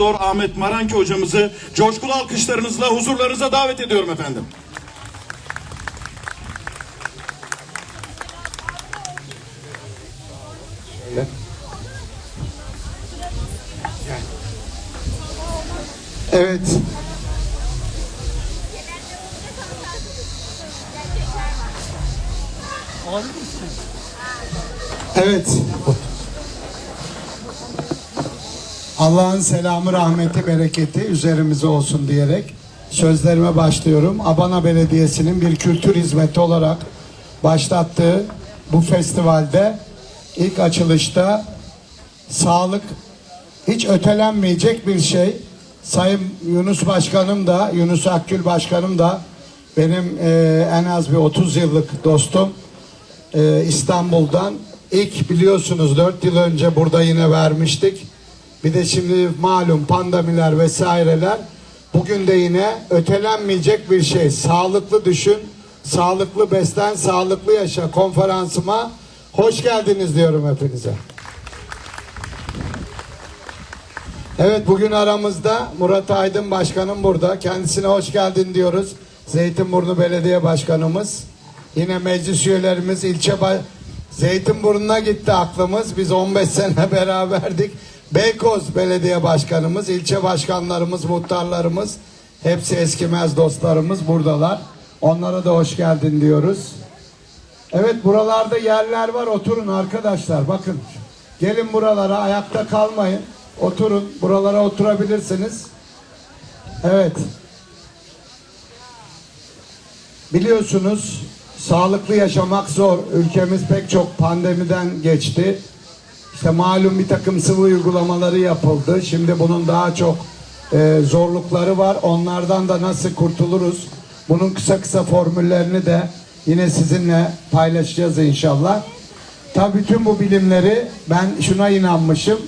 Doktor Ahmet Maranki hocamızı coşkulu alkışlarınızla huzurlarınıza davet ediyorum efendim. Evet. Evet. Allah'ın selamı, rahmeti, bereketi üzerimize olsun diyerek sözlerime başlıyorum. Abana Belediyesi'nin bir kültür hizmeti olarak başlattığı bu festivalde ilk açılışta sağlık hiç ötelenmeyecek bir şey. Sayın Yunus Başkanım da, Yunus Akgül Başkanım da benim e, en az bir 30 yıllık dostum. E, İstanbul'dan ilk biliyorsunuz 4 yıl önce burada yine vermiştik. Bir de şimdi malum pandemiler vesaireler. Bugün de yine ötelenmeyecek bir şey. Sağlıklı düşün, sağlıklı beslen, sağlıklı yaşa konferansıma hoş geldiniz diyorum hepinize. Evet bugün aramızda Murat Aydın Başkanım burada. Kendisine hoş geldin diyoruz. Zeytinburnu Belediye Başkanımız. Yine meclis üyelerimiz ilçe ba- Zeytinburnu'na gitti aklımız. Biz 15 sene beraberdik. Beykoz Belediye Başkanımız, ilçe başkanlarımız, muhtarlarımız hepsi eskimez dostlarımız buradalar. Onlara da hoş geldin diyoruz. Evet buralarda yerler var oturun arkadaşlar bakın. Gelin buralara ayakta kalmayın. Oturun buralara oturabilirsiniz. Evet. Biliyorsunuz sağlıklı yaşamak zor. Ülkemiz pek çok pandemiden geçti. İşte malum bir takım sıvı uygulamaları yapıldı. Şimdi bunun daha çok e, zorlukları var. Onlardan da nasıl kurtuluruz? Bunun kısa kısa formüllerini de yine sizinle paylaşacağız inşallah. Tabii bütün bu bilimleri ben şuna inanmışım.